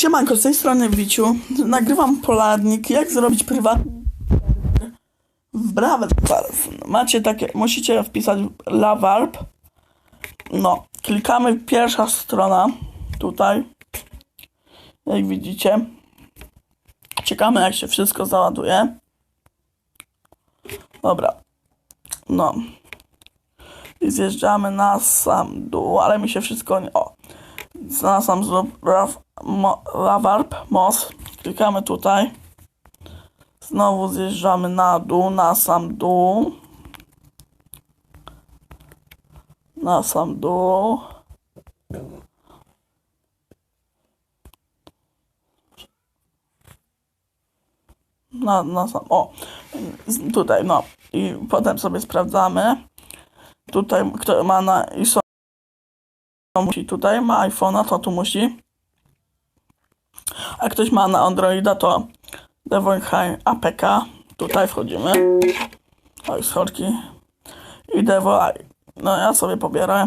Siemanko, z tej strony Wiciu. Nagrywam polarnik, jak zrobić prywatny w Brawl Stars. Macie takie, musicie wpisać Lawarp. No, klikamy pierwsza strona, tutaj. Jak widzicie. Czekamy jak się wszystko załaduje. Dobra. No. I zjeżdżamy na sam dół, ale mi się wszystko nie... O. Znalazłam zrób Rav- Mo- Lawarp, MOS. Klikamy tutaj. Znowu zjeżdżamy na dół, na sam dół. Na sam dół. Na, na sam, o, tutaj, no. I potem sobie sprawdzamy. Tutaj, kto ma na ISO to musi tutaj, ma iPhone'a, to tu musi. A ktoś ma na Androida, to Devon High APK. Tutaj wchodzimy. Oj, schodki. I Devo. No ja sobie pobierę.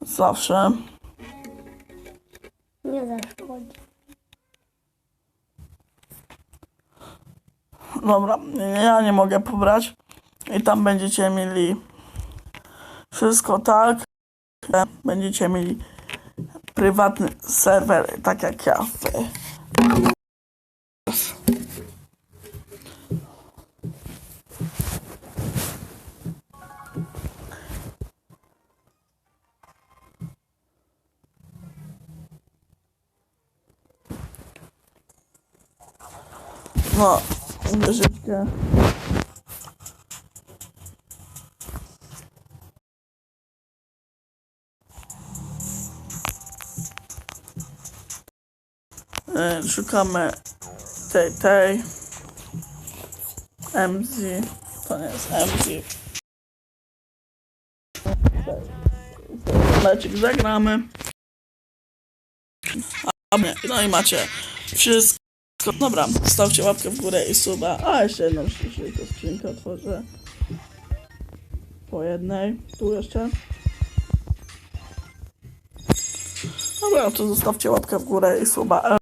Zawsze. Nie zaszkodzi. Dobra, ja nie mogę pobrać. I tam będziecie mieli wszystko tak. Będziecie mieli prywatny serwer, tak jak ja. No, uwierzycie. Szukamy tej, tej. MZ. To nie jest MZ. Mecik zagramy. A no i macie wszystko. Dobra, stawcie łapkę w górę i suba. A jeszcze jedną szybko skrzynkę otworzę. Po jednej. Tu jeszcze. Dobra, to zostawcie łapkę w górę i suba.